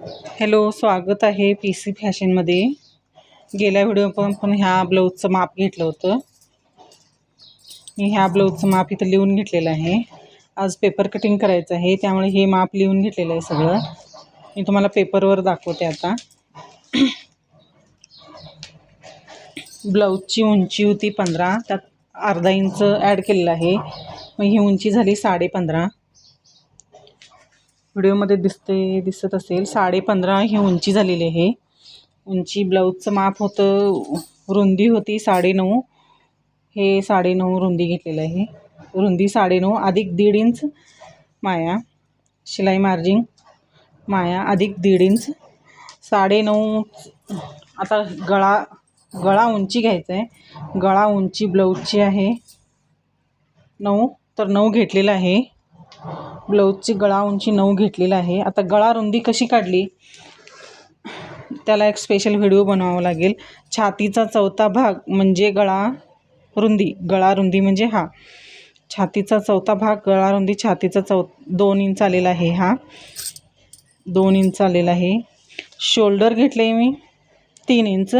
Hello स्वागत आहे P C फॅशनमध्ये गेल्या व्हिडिओ पण पण ह्या ब्लाऊजचं माप घेतलं होतं. मी ह्या ब्लाऊजचं माप इथं लिहून घेतलेलं आहे. आज पेपर कटिंग करायचं आहे त्यामुळे हे माप लिहून घेतलेलं आहे सगळं. मी तुम्हाला पेपरवर दाखवते आता. ब्लाऊजची उंची होती पंधरा त्यात अर्धा इंच ॲड केलेलं आहे. मग ही उंची झाली साडे पंधरा. व्हिडिओमध्ये दिसते दिसत असेल. साडे पंधरा ही उंची झालेली आहे. उंची ब्लाऊजचं माप होतं रुंदी होती साडेनऊ. हे साडेनऊ रुंदी घेतलेलं आहे. रुंदी साडेनऊ अधिक दीड इंच माया शिलाई मार्जिंग माया अधिक दीड इंच. साडेनऊ आता गळा गळा उंची घ्यायचा आहे. गळा उंची ब्लाऊजची आहे. नऊ तर नऊ घेतलेला आहे. ब्लाऊजची गळा उंची नऊ घेतलेला आहे. आता गळा रुंदी कशी काढली? त्याला एक स्पेशल व्हिडिओ बनवावा लागेल. छातीचा चौथा भाग म्हणजे गळा रुंदी. गळा रुंदी म्हणजे हा. छातीचा चौथा भाग गळा रुंदी छातीचा चौ दोन इंच आलेला आहे हा. दोन इंच आलेला आहे. शोल्डर घेतले मी. तीन इंच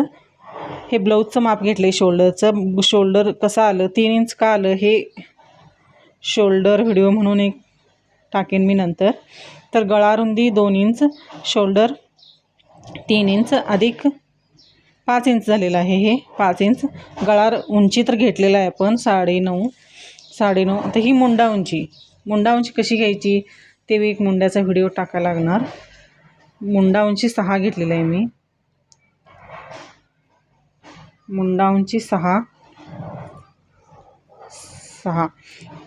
हे ब्लाऊजचं माप घेतलं आहे शोल्डरचं शोल्डर कसं आलं? तीन इंच का आलं? हे शोल्डर व्हिडिओ म्हणून एक टाकेन मी नंतर. तर गळा रुंदी दोन इंच शोल्डर तीन इंच अधिक पाच इंच झालेलं आहे हे पाच इंच. गळा उंची तर घेतलेलं आहे आपण साडेनऊ साडेनऊ आता ही मुंडा उंची. मुंडा उंची कशी घ्यायची? ते एक मुंड्याचा व्हिडिओ टाकायला लागणार. मुंडा उंची सहा घेतलेला आहे मी. मुंडा उंची सहा. सहा.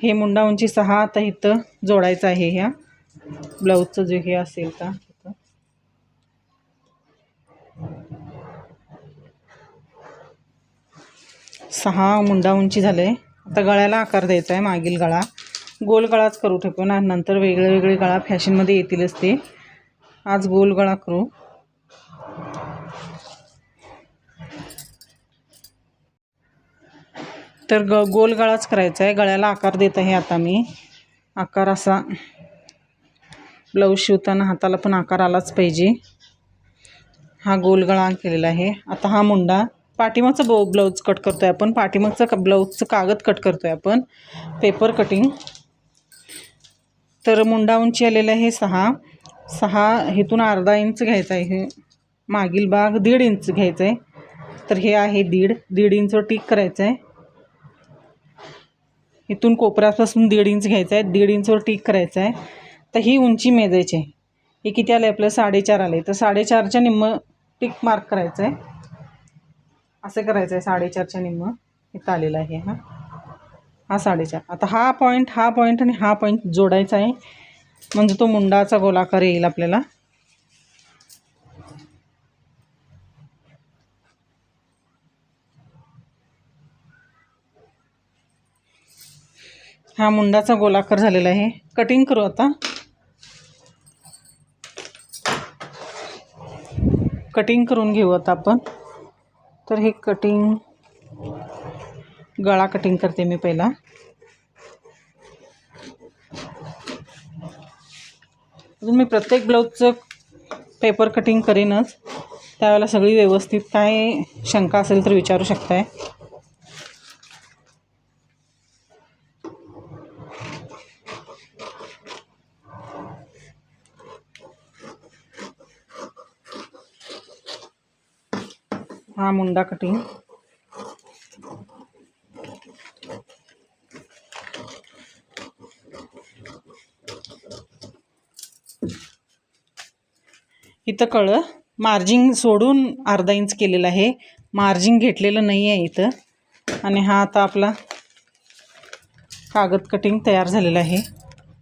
हे मुंडा उंची सहा आता इथं जोडायचं आहे ह्या. ब्लाऊजचं जे हे असेल का सहा मुंडा उंची झालं आहे आता गळ्याला आकार द्यायचा आहे मागील गळा. गोल गळाच करू ठेवू ना नंतर वेगळे वेगळे गळा फॅशनमध्ये येतीलच ते. आज गोल गळा करू. तर ग गोल गळाच करायचा आहे गळ्याला आकार देत आहे आता मी. आकार असा. ब्लाऊज शिवताना हाताला पण आकार आलाच पाहिजे. हा गोल गळा केलेला आहे. आता हा मुंडा पाठीमागचा बो ब्लाऊज कट करतो आहे आपण. पाठीमागचं क ब्लाऊजचं कागद कट करतो आहे आपण. Paper cutting. तर मुंडा उंची आलेला आहे सहा. सहा इथून अर्धा इंच घ्यायचा आहे. हे मागील भाग दीड इंच घ्यायचं आहे. तर हे आहे दीड. दीड इंच टिक करायचं आहे इथून कोपऱ्यापासून दीड इंच घ्यायचं आहे. दीड इंचवर टिक करायचं आहे. तर ही उंची मेजायची आहे. हे किती आलं आहे आपलं साडेचार आलं. आहे तर साडेचारच्या निम्म टिक मार्क करायचं आहे. असं करायचं आहे. साडेचारच्या निम्म इथं आलेलं आहे हां. हा साडेचार. आता हा पॉईंट हा पॉईंट आणि हा पॉईंट जोडायचा आहे. म्हणजे तो मुंडाचा गोलाकार येईल आपल्याला. हा मुंडाचा गोलाकार झालेला आहे. कटिंग करू आता. कटिंग करून घेऊ आता आपण. तर हे कटिंग गळा कटिंग करते मी पहिला. अजून मी प्रत्येक ब्लाऊजचं पेपर कटिंग करेनच. त्यावेळेला सगळी व्यवस्थित काय शंका असेल तर विचारू शकताय. हा मुंडा कटिंग. इथं कळ मार्जिंग सोडून अर्धा इंच केलेलं आहे. मार्जिंग घेतलेलं नाही आहे इथं. आणि हा आता आपला कागद कटिंग तयार झालेला आहे.